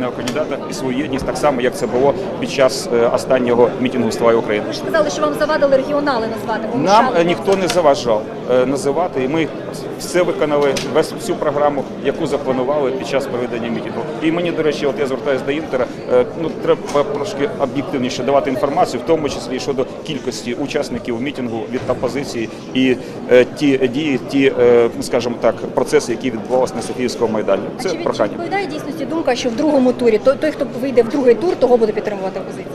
єдиного кандидата і свою єдність, так само як це було під час е, останнього мітингу «Ствоя України. Ви ж сказали, що вам завадили регіонали назвати. Нам мішали. е, ніхто не заважав е, називати, і ми все виконали весь всю програму, яку запланували під час проведення мітингу. І мені, до речі, от я звертаюся до Інтера. Ну треба трошки об'єктивніше давати інформацію, в тому числі щодо кількості учасників мітингу від опозиції і е, ті дії, ті, е, скажімо так, процеси, які відбувалися на Софіївському майдані. Це від- чи прохання. відповідає дійсності думка, що в другому турі той, той, хто вийде в другий тур, того буде підтримувати опозиція?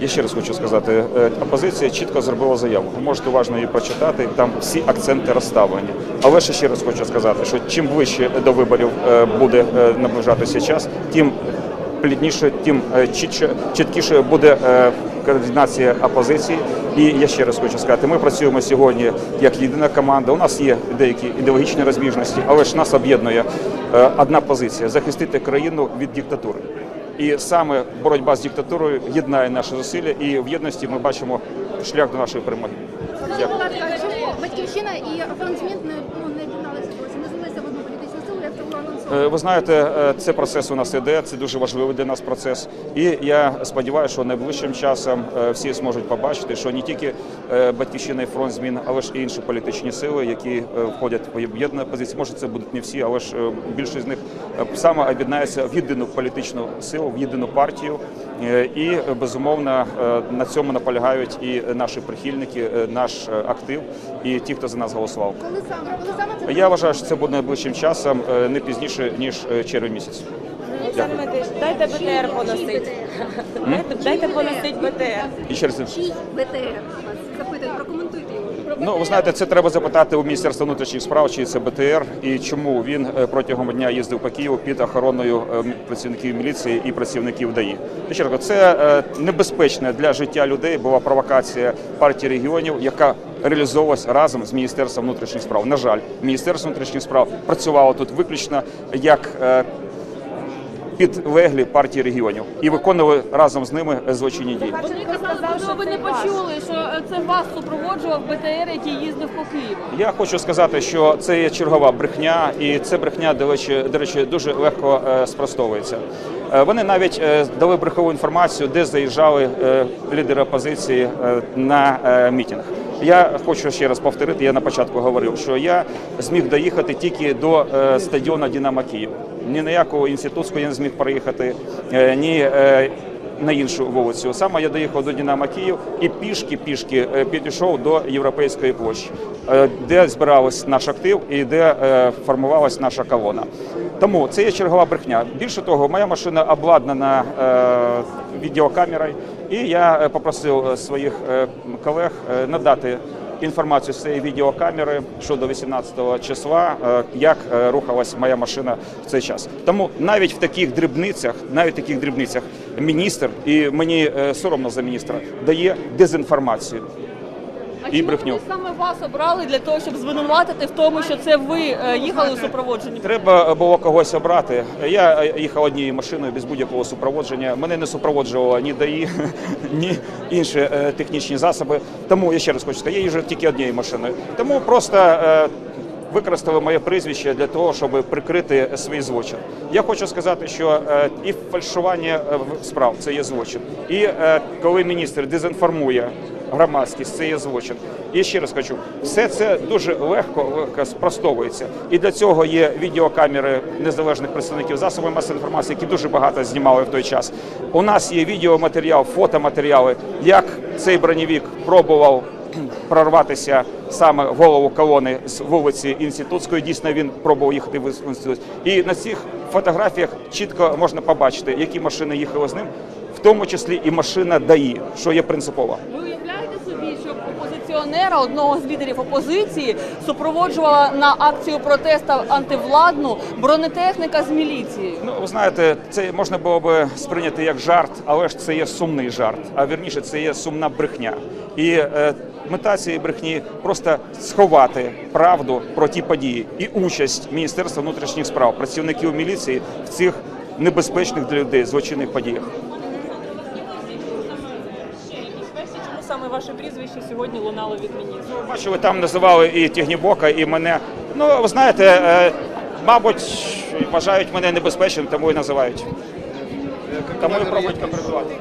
Я ще раз хочу сказати, е, опозиція чітко зробила заяву. Ви можете уважно її прочитати. Там всі акценти розставлені. Але ще ще раз хочу сказати, що чим ближче до виборів е, буде е, наближатися час, тим плідніше, тим чіткіше буде координація опозиції. І я ще раз хочу сказати, ми працюємо сьогодні як єдина команда. У нас є деякі ідеологічні розбіжності, але ж нас об'єднує е, одна позиція захистити країну від диктатури. І саме боротьба з диктатурою єднає наші зусилля, і в єдності ми бачимо шлях до нашої перемоги. Дякую. Батьківщина і фронт змін не ну об'єдналися не злилися в одну Ви знаєте, е, це процес у нас іде. Це дуже важливий для нас процес. І я сподіваюся, що найближчим часом е, всі зможуть побачити, що не тільки е, батьківщина і фронт змін, але ж і інші політичні сили, які е, входять в об'єднану позицію. Може, це будуть не всі, але ж е, більшість з них е, саме об'єднається в єдину політичну силу, в єдину партію. Е, І е, безумовно е, на цьому наполягають і наші прихильники, е, наш е, актив, і ті, хто за нас голосував. Я вважаю, що це буде найближчим часом, е, не пізніше ніж е, червень місяць. Дайте БТР поносить. Дайте, дайте поносить БТР. І через БТР запитують, прокоментуйте його. Ну ви знаєте, це треба запитати у міністерства внутрішніх справ, чи це БТР, і чому він е, протягом дня їздив по Києву під охороною е, працівників міліції і працівників ДАІ. Ще це е, небезпечна для життя людей була провокація партії регіонів, яка реалізовувалась разом з міністерством внутрішніх справ. На жаль, міністерство внутрішніх справ працювало тут виключно як підлеглі партії регіонів і виконували разом з ними злочинні дії. Що ви не почули, що е, це вас супроводжував БТР, який їздив по Києву. Я хочу сказати, що це є чергова брехня, і це брехня, до речі, до речі, дуже легко е, спростовується. Е, Вони навіть дали брехову інформацію, де заїжджали лідери опозиції на мітинг. Я хочу ще раз повторити, я на початку говорив, що я зміг доїхати тільки до е, стадіону Динамо Київ. Ні на яку інститутську я не зміг проїхати, е, ні е, на іншу вулицю. Саме я доїхав до Динамо Київ і пішки пішки е, підійшов до європейської площі, де збиралась наш актив і де формувалась наша колона. Тому це є чергова брехня. Більше того, моя машина обладнана відеокамерою, і я е, попросив е, своїх е, колег надати. Інформацію з цієї відеокамери щодо 18-го числа, як рухалась моя машина в цей час. Тому навіть в таких дрібницях, навіть в таких дрібницях, міністр і мені соромно за міністра дає дезінформацію. А І чому брехню. вони саме вас обрали для того, щоб звинуватити в тому, що це ви е, їхали у супроводженні? Треба було когось обрати. Я е, їхав однією машиною без будь-якого супроводження. Мене не супроводжувало ні ДАІ, ні інші е, технічні засоби. Тому я ще раз хочу сказати, я їжджу тільки однією машиною. Тому просто використали моє прізвище для того, щоб прикрити свій злочин. Я хочу сказати, що і фальшування справ це є злочин. І коли міністр дезінформує громадськість, це є злочин. І ще раз хочу, все це дуже легко, легко спростовується. І для цього є відеокамери незалежних представників засобів масової інформації, які дуже багато знімали в той час. У нас є відеоматеріал, фотоматеріали, як цей бронєвік пробував прорватися саме голову колони з вулиці Інститутської. Дійсно, він пробував їхати в інститут. І на цих фотографіях чітко можна побачити, які машини їхали з ним, в тому числі і машина ДАІ, що є принципово. Ви уявляєте собі, щоб опозиціонера, одного з лідерів опозиції, супроводжувала на акцію протесту антивладну бронетехніка з міліцією? Ну, ви знаєте, це можна було би сприйняти як жарт, але ж це є сумний жарт. А вірніше, це є сумна брехня. І е, мета цієї брехні просто сховати правду про ті події і участь Міністерства внутрішніх справ, працівників міліції в цих небезпечних для людей злочинних подіях. Ваше прізвище сьогодні лунало від міністра? ви там називали і Тігнібока, і мене. Ну, ви знаєте, е, мабуть, вважають мене небезпечним, тому і називають. Тому і пробують конкретувати.